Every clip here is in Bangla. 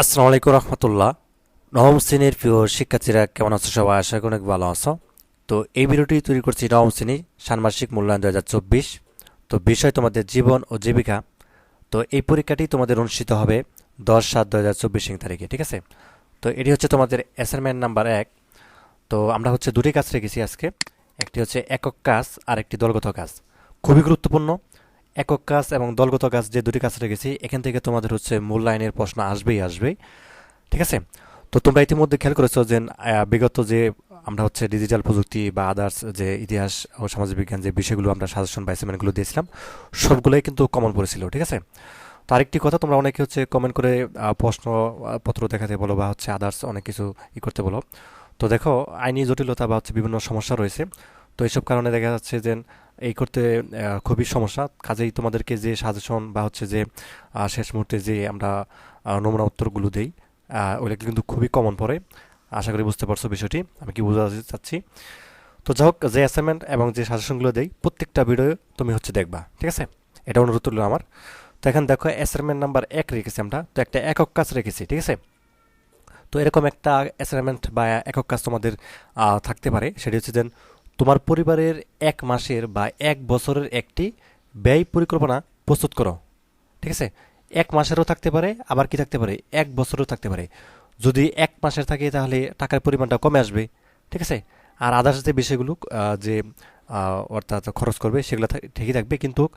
আসসালামু আলাইকুম রহমতুল্লাহ। নবম শ্রেণির প্রিয় শিক্ষার্থীরা কেমন আছো সবাই? আশা করি অনেক ভালো আছো। তো এই ভিডিওটি তৈরি করছি নবম শ্রেণি ষান্মাসিক মূল্যায়ন দু হাজার চব্বিশ। তো বিষয় তোমাদের জীবন ও জীবিকা। তো এই পরীক্ষাটি তোমাদের অনুষ্ঠিত হবে দশ সাত দু হাজার চব্বিশ তারিখে, ঠিক আছে? তো এটি হচ্ছে তোমাদের অ্যাসাইনমেন্ট নাম্বার এক। তো আমরা হচ্ছে দুটি কাজ রেখেছি আজকে। একটি হচ্ছে একক কাজ আর একটি দলগত কাজ। খুবই গুরুত্বপূর্ণ। একক কাজ এবং দলগত কাজ যে দুটি কাজ রেখেছি এখান থেকে তোমাদের হচ্ছে মূল্যায়নের প্রশ্ন আসবেই আসবেই ঠিক আছে? তো তোমরা ইতিমধ্যে খেয়াল করেছ যে বিগত যে আমরা হচ্ছে ডিজিটাল প্রযুক্তি বা আদার্স যে ইতিহাস ও সামাজিক বিজ্ঞান যে বিষয়গুলো আমরা সাজেশন বা অ্যাসাইনমেন্টগুলো দিয়েছিলাম সবগুলোই কিন্তু কমন পড়েছিল ঠিক আছে? তো আরেকটি কথা তোমরা অনেকে হচ্ছে কমেন্ট করে আহ, প্রশ্ন পত্র দেখাতে বলো বা হচ্ছে আদার্স অনেক কিছু ই করতে বলো। তো দেখো আইনি জটিলতা বা হচ্ছে বিভিন্ন সমস্যা রয়েছে। তো এইসব কারণে দেখা যাচ্ছে যে এই করতে খুবই সমস্যা। কাজেই তোমাদেরকে যে সাজেশন বা হচ্ছে যে শেষ মুহূর্তে যে আমরা নমুনা উত্তরগুলো দেই আহ, কিন্তু খুবই কমন পড়ে। আশা করি বুঝতে পারছ বিষয়টি। আমি কি বোঝাতে চাচ্ছি? তো যাই হোক যে অ্যাসাইনমেন্ট এবং যে সাজেশনগুলো দেই প্রত্যেকটা ভিডিও তুমি হচ্ছে দেখবা ঠিক আছে? এটা অনুরোধ তুললো আমার। তো এখন দেখো অ্যাসাইনমেন্ট নাম্বার এক রেখেছি আমরা। তো একটা একক কাজ রেখেছি ঠিক আছে? তো এরকম একটা অ্যাসাইনমেন্ট বা একক কাজ তোমাদের থাকতে পারে। সেটি হচ্ছে দেন তোমার পরিবারের এক মাসের বা এক বছরের একটি ব্যয় পরিকল্পনা প্রস্তুত করো। ঠিক আছে? এক মাসেরও থাকতে পারে, আবার কি থাকতে পারে? এক বছরও থাকতে পারে। যদি এক মাসের থাকে, তাহলে টাকার পরিমাণটা কমে আসবে। ঠিক আছে? আর আদার্স যে বিষয়গুলো যে অর্থাৎ খরচ করবে, সেগুলো ঠিকই থাকবে, কিন্তু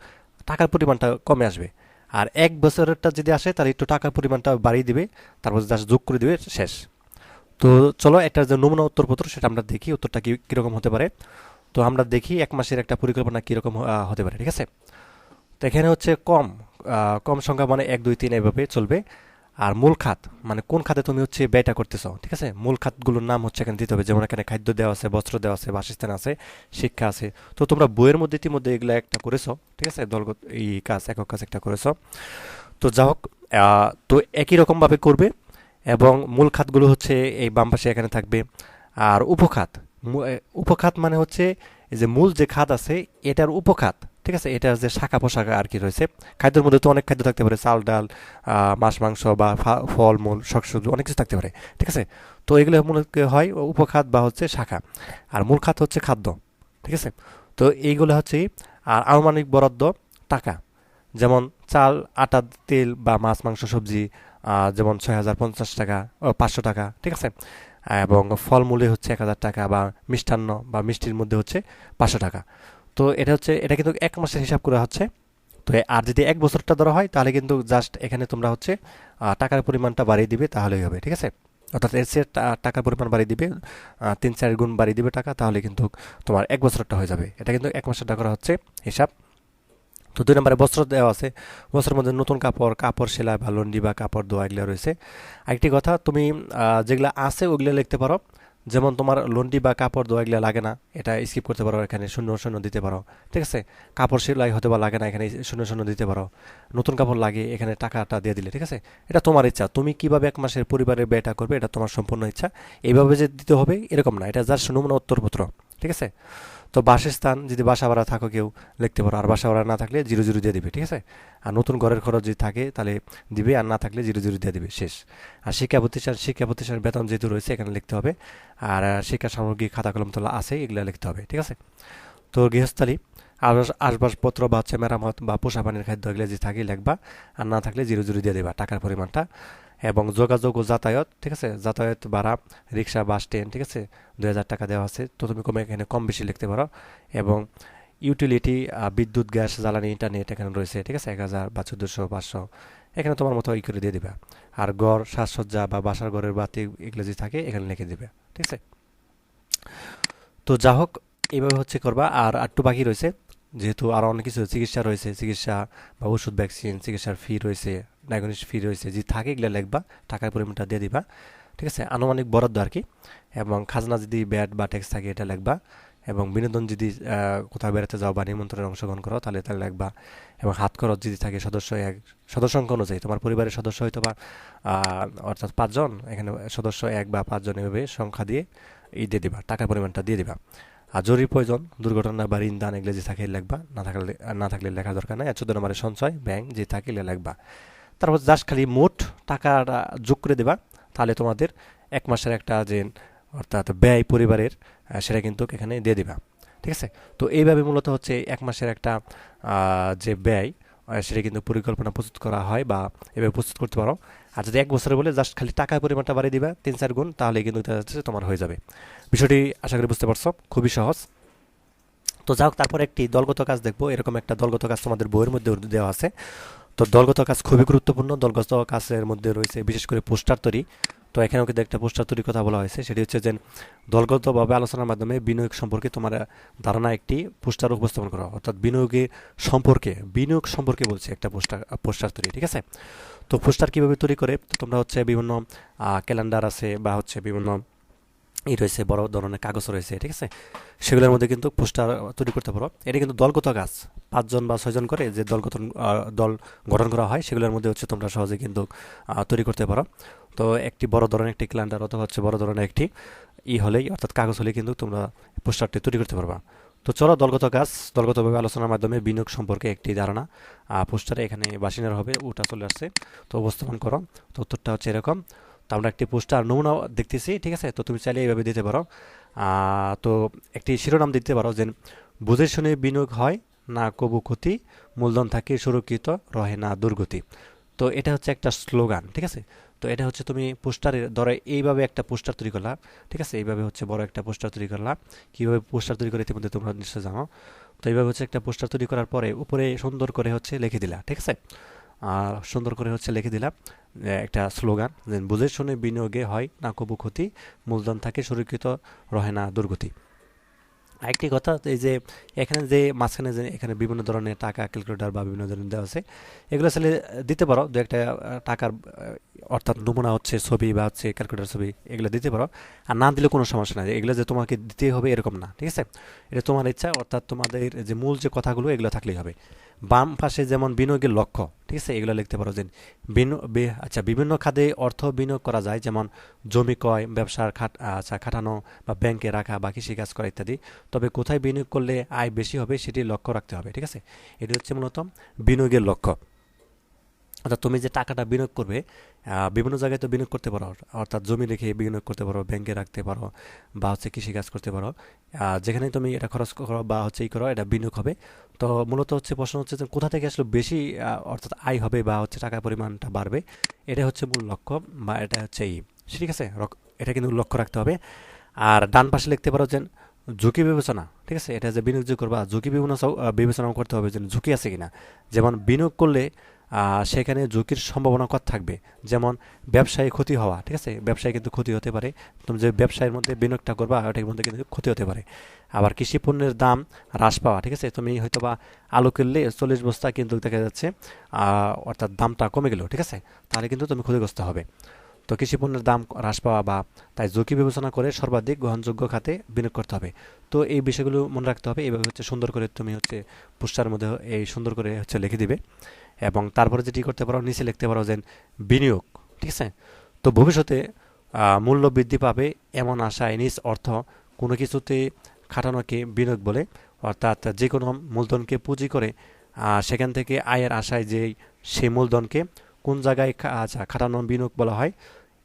টাকার পরিমাণটা কমে আসবে। আর এক বছরেরটা যদি আসে, তাহলে একটু টাকার পরিমাণটা বাড়িয়ে দিবে, তারপর জাস্ট যোগ করে দিবে, শেষ। তো চলো, একটা যে নমুনা উত্তরপত্র, সেটা আমরা দেখি উত্তরটা কি কীরকম হতে পারে। তো আমরা দেখি এক মাসের একটা পরিকল্পনা কীরকম হতে পারে, ঠিক আছে? তো এখানে হচ্ছে কম কম সংখ্যা মানে এক, দুই, তিন এভাবে চলবে। আর মূল খাত মানে কোন খাতে তুমি হচ্ছে ব্যয়টা করতেছো, ঠিক আছে? মূল খাতগুলোর নাম হচ্ছে এখানে দিতে হবে, যেমন এখানে খাদ্য দেওয়া আছে, বস্ত্র দেওয়া আছে, বাসস্থান আছে, শিক্ষা আছে। তো তোমরা বইয়ের মধ্যে ইতিমধ্যে এগুলো একটা করেছ, ঠিক আছে? দলগত এই কাজ, একক কাজ একটা করেছ। তো যা হোক তো একই রকমভাবে করবে। এবং মূল খাতগুলো হচ্ছে এই বাম পাশে এখানে থাকবে। আর উপখাত উপখাত মানে হচ্ছে এই যে মূল যে খাত আছে, এটার উপখাত, ঠিক আছে? এটার যে শাখা পোশাখা আর কি রয়েছে। খাদ্যের মধ্যে তো অনেক খাদ্য থাকতে পারে, চাল, ডাল মাছ, মাংস বা ফা- ফল, মূল শাকসবজি অনেক কিছু থাকতে পারে, ঠিক আছে? তো এগুলো মূলত হয় উপখাত বা হচ্ছে শাখা। আর মূল খাত হচ্ছে খাদ্য, ঠিক আছে? তো এইগুলো হচ্ছে আর আনুমানিক বরাদ্দ টাকা। যেমন চাল, আটা, তেল বা মাছ, মাংস, সবজি যেমন ছয় হাজার পঞ্চাশ টাকা পাঁচশো টাকা, ঠিক আছে? এবং ফলমূলে হচ্ছে এক হাজার টাকা বা মিষ্টান্ন বা মিষ্টির মধ্যে হচ্ছে পাঁচশো টাকা। তো এটা হচ্ছে, এটা কিন্তু এক মাসের হিসাব করা হচ্ছে। তো আর যদি এক বছরটা ধরা হয়, তাহলে কিন্তু জাস্ট এখানে তোমরা হচ্ছে টাকার পরিমাণটা বাড়িয়ে দিবে, তাহলেই হবে, ঠিক আছে? অর্থাৎ এর চেয়ে টাকার পরিমাণ বাড়িয়ে দিবে তিন চার গুণ বাড়িয়ে দিবে টাকা, তাহলে কিন্তু তোমার এক বছরটা হয়ে যাবে। এটা কিন্তু এক মাসেরটা করা হচ্ছে হিসাব। তো দুই নম্বরে বস্ত্র দেওয়া আছে। বস্ত্রের মধ্যে নতুন কাপড় কাপড় সেলাই বা লন্ডি বা কাপড় দোয়া এগুলো রয়েছে। আরেকটি কথা, তুমি যেগুলো আছে ওগুলো লিখতে পারো। যেমন তোমার লন্ডি বা কাপড় দোয়া এগুলো লাগে না, এটা স্কিপ করতে পারো এখানে, শূন্য শূন্য দিতে পারো। ঠিক আছে? কাপড় সেলাই হতে বা লাগে না এখানে, শূন্য শূন্য দিতে পারো। নতুন কাপড় লাগে, এখানে টাকাটা দিয়ে দিলে, ঠিক আছে? এটা তোমার ইচ্ছা, তুমি কীভাবে এক মাসের পরিবারের ব্যয়টা করবে, এটা তোমার সম্পূর্ণ ইচ্ছা। এইভাবে যে দিতে হবে, এরকম না, এটা যার নমুনা উত্তরপত্র, ঠিক আছে? তো বাসস্থান, যদি বাসা ভাড়া থাকো কেউ, লিখতে পারো। আর বাসা ভাড়া না থাকলে জিরো জিরো দিয়ে দিবে, ঠিক আছে? আর নতুন ঘরের খরচ যদি থাকে, তাহলে দিবে, আর না থাকলে জিরো জিরো দিয়ে দিবে, শেষ। আর শিক্ষা প্রতিষ্ঠান, শিক্ষা প্রতিষ্ঠানের বেতন যেহেতু রয়েছে, এখানে লিখতে হবে। আর শিক্ষা সামগ্রী খাতা কলম তোলা আছে এগুলো লিখতে হবে, ঠিক আছে? তো গৃহস্থালী আবাস আসবাবপত্র বা হচ্ছে মেরামত বা পোষা পানির খাদ্য এগুলো যদি থাকে, লিখবা। আর না থাকলে জিরো জিরো দিয়ে দেবা, টাকার পরিমাণটা। এবং যোগাযোগ ও যাতায়াত, ঠিক আছে? যাতায়াত ভাড়া, রিক্সা, বাস, ট্রেন, ঠিক আছে? দুই হাজার টাকা দেওয়া আছে। তো তুমি কমে এখানে কম বেশি লিখতে পারো। এবং ইউটিলিটি বিদ্যুৎ, গ্যাস, জ্বালানি ইন্টারনেট এখানে রয়েছে, ঠিক আছে? এক হাজার বা চোদ্দোশো, পাঁচশো। এখানে তোমার মতো ই করে দিয়ে দিবা। আর গড় সাজসজ্জা বা বাসার ঘরের বাতি এগুলো যে থাকে, এখানে লিখে দিবে, ঠিক আছে? তো যা হোক এইভাবে হচ্ছে করবা। আর একটু বাকি রয়েছে। যেহেতু আরও অনেক কিছু চিকিৎসা রয়েছে, চিকিৎসা বা ওষুধ ভ্যাকসিন চিকিৎসার ফি রয়েছে ডায়াগনোস ফি রয়েছে, যে থাকে এগুলো লিখবা, টাকার পরিমাণটা দিয়ে দিবা, ঠিক আছে? আনুমানিক বরাদ্দ আর কি। এবং খাজনা যদি ব্যাট বা ট্যাক্স থাকে এটা লিখবা, এবং বিনোদন যদি কোথাও বেড়াতে যাও বা নিমন্ত্রণে অংশগ্রহণ করো, তাহলে তাহলে লিখবা। এবং হাত খরচ যদি থাকে সদস্য এক, সদস্য সংখ্যা অনুযায়ী, তোমার পরিবারের সদস্য হয়তো বা অর্থাৎ পাঁচজন, এখানে সদস্য এক বা পাঁচজন এভাবে সংখ্যা দিয়ে, ই দিয়ে দিবা, টাকার পরিমাণটা দিয়ে দিবা। জরুরি প্রয়োজন দুর্ঘটনা বা ঋণ দান এগুলো যে থাকে লিখবা না থাকলে না থাকলে লেখা দরকার নাই। আর চোদ্দ নম্বরের সঞ্চয় ব্যাংক যে থাকে এগুলো লিখবা তারপর জাস্ট খালি মোট টাকাটা যোগ করে দেবা, তাহলে তোমাদের এক মাসের একটা যে, অর্থাৎ ব্যয় পরিবারের সেটা কিন্তু এখানে দিয়ে দিবা। ঠিক আছে? তো এইভাবে মূলত হচ্ছে এক মাসের একটা যে ব্যয় সেটা কিন্তু পরিকল্পনা প্রস্তুত করা হয় বা এভাবে প্রস্তুত করতে পারো। আর যদি এক বছরে বলে জাস্ট খালি টাকার পরিমাণটা বাড়িয়ে দিবা, তিন চার গুণ তাহলে কিন্তু দেখা যাচ্ছে তোমার হয়ে যাবে। বিষয়টি আশা করি বুঝতে পারছ, খুবই সহজ। তো যাই হোক, তারপর একটি দলগত কাজ দেখব। এরকম একটা দলগত কাজ তোমাদের বইয়ের মধ্যে দেওয়া আছে। তো দলগত কাজ খুবই গুরুত্বপূর্ণ। দলগত কাজের মধ্যে রয়েছে বিশেষ করে পোস্টার তৈরি। তো এখানেও কিন্তু একটা পোস্টার তৈরির কথা বলা হয়েছে। সেটি হচ্ছে যে দলগতভাবে আলোচনার মাধ্যমে বিনিয়োগ সম্পর্কে তোমার ধারণা একটি পোস্টার উপস্থাপন করা। অর্থাৎ বিনিয়োগের সম্পর্কে, বিনিয়োগ সম্পর্কে বলছে একটা পোস্টার পোস্টার তৈরি, ঠিক আছে? তো পোস্টার কীভাবে তৈরি করে? তোমরা হচ্ছে বিভিন্ন ক্যালেন্ডার আছে বা হচ্ছে বিভিন্ন ই রয়েছে, বড় ধরনের কাগজ রয়েছে, ঠিক আছে? সেগুলোর মধ্যে কিন্তু পোস্টার তৈরি করতে পারো। এটা কিন্তু দলগত কাজ। পাঁচজন বা ছয়জন করে যে দলগত দল গঠন করা হয়, সেগুলোর মধ্যে হচ্ছে তোমরা সহজে কিন্তু তৈরি করতে পারো। তো একটি বড় ধরনের একটি ক্যালেন্ডার অথবা হচ্ছে বড় ধরনের একটি ই হলেই, অর্থাৎ কাগজ হলেই কিন্তু তোমরা পোস্টারটি তৈরি করতে পারবা। তো চলো দলগত কাজ, দলগতভাবে আলোচনার মাধ্যমে বিনিয়োগ সম্পর্কে একটি ধারণা। পোস্টারে এখানে বাসিনার হবে ওটা চলে আসছে। তো উপস্থাপন করো, তো উত্তরটা হচ্ছে এরকম। তো আমরা একটি পোস্টার নমুনা দেখতেছি, ঠিক আছে? তো তুমি চাইলে এইভাবে দিতে পারো। তো একটি শিরোনাম দিতে পারো যে, বুঝে শুনে বিনিয়োগ হয় না কবু ক্ষতি, মূলধন থাকে সুরক্ষিত, রহে না দুর্গতি। তো এটা হচ্ছে একটা স্লোগান, ঠিক আছে? তো এটা হচ্ছে তুমি পোস্টারের ধরো এইভাবে একটা পোস্টার তৈরি করলা, ঠিক আছে? এইভাবে হচ্ছে বড় একটা পোস্টার তৈরি করলা। কীভাবে পোস্টার তৈরি করে ইতিমধ্যে তোমরা নিশ্চয় জানো। তো এইভাবে হচ্ছে একটা পোস্টার তৈরি করার পরে উপরে সুন্দর করে হচ্ছে লিখে দিলা, ঠিক আছে? আর সুন্দর করে হচ্ছে লিখে দিলাম একটা স্লোগান বুঝে শুনে বিনিয়োগে হয় না কবু ক্ষতি, মূলধন থাকে সুরক্ষিত, রহে না দুর্গতি। আরেকটি কথা, এই যে এখানে যে মাঝখানে যে এখানে বিভিন্ন ধরনের টাকা ক্যালকুলেটার বা বিভিন্ন ধরনের দেওয়া আছে, এগুলো আসলে দিতে পারো, দু একটা টাকার অর্থাৎ নমুনা হচ্ছে ছবি বা হচ্ছে ক্যালকুলেটার ছবি, এগুলো দিতে পারো। আর না দিলে কোনো সমস্যা নাই, এগুলো যে তোমাকে দিতেই হবে এরকম না, ঠিক আছে? এটা তোমার ইচ্ছা, অর্থাৎ তোমাদের যে মূল যে কথাগুলো, এগুলো থাকলেই হবে। বাম পাশে যেমন বিনিয়োগের লক্ষ্য, ঠিক আছে, এগুলো লিখতে পারো যে আচ্ছা বিভিন্ন খাতে অর্থ বিনিয়োগ করা যায়, যেমন জমি কয় ব্যবসার খাট আচ্ছা খাটানো বা ব্যাংকে রাখা বা কৃষিকাজ করা ইত্যাদি। তবে কোথায় বিনিয়োগ করলে আয় বেশি হবে সেটি লক্ষ্য রাখতে হবে, ঠিক আছে? এটি হচ্ছে মূলত বিনিয়োগের লক্ষ্য। অর্থাৎ তুমি যে টাকাটা বিনিয়োগ করবে বিভিন্ন জায়গায় তো বিনিয়োগ করতে পারো। অর্থাৎ জমি রেখে বিনিয়োগ করতে পারো, ব্যাংকে রাখতে পারো বা হচ্ছে কৃষিকাজ করতে পারো। যেখানে তুমি এটা খরচ করো বা হচ্ছে ই করো, এটা বিনিয়োগ হবে। তো মূলত হচ্ছে প্রশ্ন হচ্ছে যে কোথা থেকে আসলে বেশি অর্থাৎ আয় হবে বা হচ্ছে টাকার পরিমাণটা বাড়বে এটা হচ্ছে মূল লক্ষ্য বা এটা হচ্ছে এই। ঠিক আছে? এটা কিন্তু লক্ষ্য রাখতে হবে। আর ডান পাশে লিখতে পারো যে ঝুঁকি বিবেচনা। ঠিক আছে? এটা যে বিনিয়োগ যে করবা, ঝুঁকি বিবেচনা বিবেচনা করতে হবে যে ঝুঁকি আছে কিনা। যেমন বিনিয়োগ করলে সেখানে ঝুঁকির সম্ভাবনা কত থাকবে? যেমন ব্যবসায় ক্ষতি হওয়া, ঠিক আছে? ব্যবসায় কিন্তু ক্ষতি হতে পারে। তুমি যে ব্যবসায়ের মধ্যে বিনিয়োগটা করবা, ওটার মধ্যে কিন্তু ক্ষতি হতে পারে। আবার কৃষি পণ্যের দাম হ্রাস পাওয়া, ঠিক আছে? তুমি হয়তো বা আলু কিনলে চল্লিশ বস্তা কিন্তু দেখা যাচ্ছে অর্থাৎ দামটা কমে গেল, ঠিক আছে? তাহলে কিন্তু তুমি ক্ষতিগ্রস্ত হবে। তো কৃষি পণ্যের দাম হ্রাস পাওয়া বা তাই ঝুঁকি বিবেচনা করে সর্বাধিক গ্রহণযোগ্য খাতে বিনিয়োগ করতে হবে। তো এই বিষয়গুলো মনে রাখতে হবে। এইভাবে হচ্ছে সুন্দর করে তুমি হচ্ছে পোস্টার মধ্যে এই সুন্দর করে হচ্ছে লিখে দিবে। এবং তারপরে যেটি করতে পারো, নিচে লিখতে পারো যে বিনিয়োগ, ঠিক আছে? তো ভবিষ্যতে মূল্য বৃদ্ধি পাবে এমন আশায় নিজ অর্থ কোনো কিছুতে খাটানোকে বিনিয়োগ বলে, অর্থাৎ যে কোনো মূলধনকে পুঁজি করে সেখান থেকে আয়ের আশায় যে সেই মূলধনকে কোন জায়গায় আচ্ছা খাটানো বিনিয়োগ বলা হয়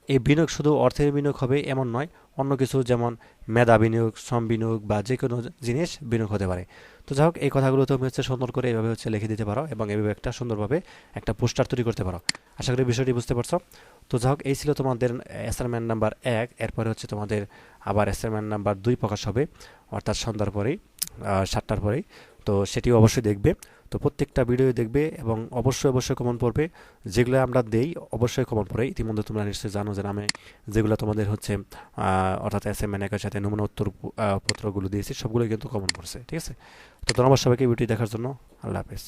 এই বিনিয়োগ শুধু অর্থের বিনিয়োগ হবে এমন নয়, অন্য কিছু যেমন মেধা বিনিয়োগ, শ্রম বিনিয়োগ বা যে কোনো জিনিস বিনিয়োগ হতে পারে। তো যাই হোক, এই কথাগুলো তুমি হচ্ছে সুন্দর করে এভাবে হচ্ছে লিখে দিতে পারো এবং এভাবে একটা সুন্দরভাবে একটা পোস্টার তৈরি করতে পারো। আশা করি বিষয়টি বুঝতে পারছ। তো যাই হোক, এই ছিল তোমাদের অ্যাসাইনমেন্ট নাম্বার এক, এরপরে হচ্ছে তোমাদের আবার অ্যাসাইনমেন্ট নাম্বার দুই প্রকাশ হবে, অর্থাৎ সন্ধ্যার পরেই সাতটার পরেই। তো সেটিও অবশ্যই দেখবে। তো প্রত্যেকটা ভিডিও দেখবে এবং অবশ্যই অবশ্যই কমন পড়বে। যেগুলো আমরা দেই, অবশ্যই কমন পড়ে। ইতিমধ্যে তোমরা নিশ্চয়ই জানো যে আমি যেগুলো তোমাদের হচ্ছে অর্থাৎ এস এম একের সাথে নমুনা উত্তর পত্রগুলো দিয়েছি সবগুলো কিন্তু কমন পড়ছে, ঠিক আছে? তো ধন্যবাদ সবাইকে ভিডিও দেখার জন্য। আল্লাহ হাফেজ।